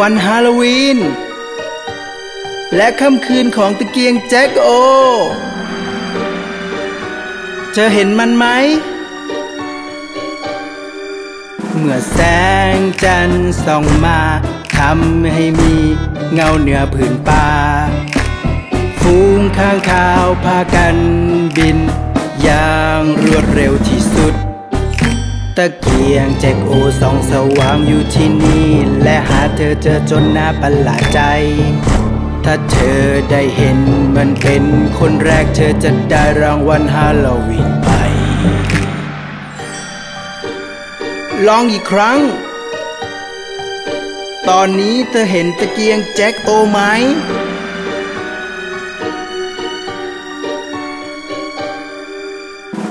วันฮาโลวีน และค่ำคืนของตะเกียงแจ็คโอ เธอเห็นมันไหม เมื่อแสงจันทร์ส่องมาทำให้มีเงาเหนือผืนป่าฟูงข้างข่าวพากันบิน อย่างรวดเร็วที่สุด ตะเกียงแจ็คโอสองสว่างอยู่ที่นี่ และหาเธอเจอจนน่าประหลาดใจ ถ้าเธอได้เห็นมันเป็นคนแรกเธอจะได้รางวัลฮาโลวีนไป ลองอีกครั้ง ตอนนี้เธอเห็นตะเกียงแจ็คโอไหม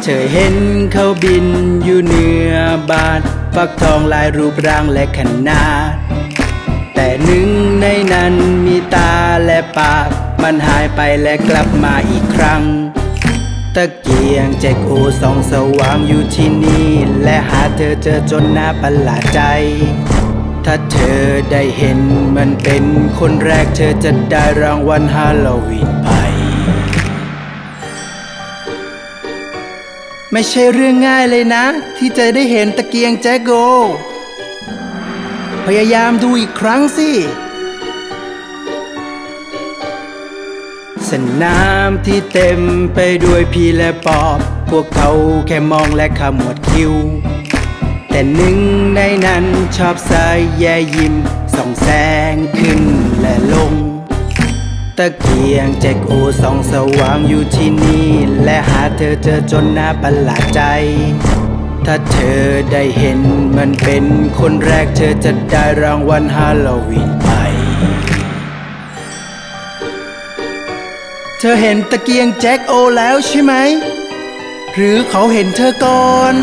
เธอเห็นเขาบินอยู่เหนือบานฟักทองลายรูปร่างและขนาด แต่หนึ่งในนั้นมีตาและปาก มันหายไปและกลับมาอีกครั้ง ตะเกียงแจ็คโอสองสว่างอยู่ที่นี่ และหาเธอเจอจนหน่าประหลาดใจ ถ้าเธอได้เห็นมันเป็นคนแรกเธอจะได้รางวัลฮาโลวีน ไม่ใช่เรื่องง่ายเลยนะ ที่จะได้เห็นตะเกียงแจ็คโก พยายามดูอีกครั้งสิ สนามที่เต็มไปด้วยพี่และปอบ พวกเขาแค่มองและขมวดคิ้ว แต่หนึ่งในนั้นชอบสายแย่ยิ้มส่องแสงขึ้น ตะเกียงแจ็คโอส่องสว่างอยู่ที่นี่ และหาเธอเจอจนน่าประหลาดใจ ถ้าเธอได้เห็นมันเป็นคนแรกเธอจะได้รางวัลฮาโลวีนไป เธอเห็นตะเกียงแจ็คโอแล้วใช่ไหม หรือเขาเห็นเธอก่อน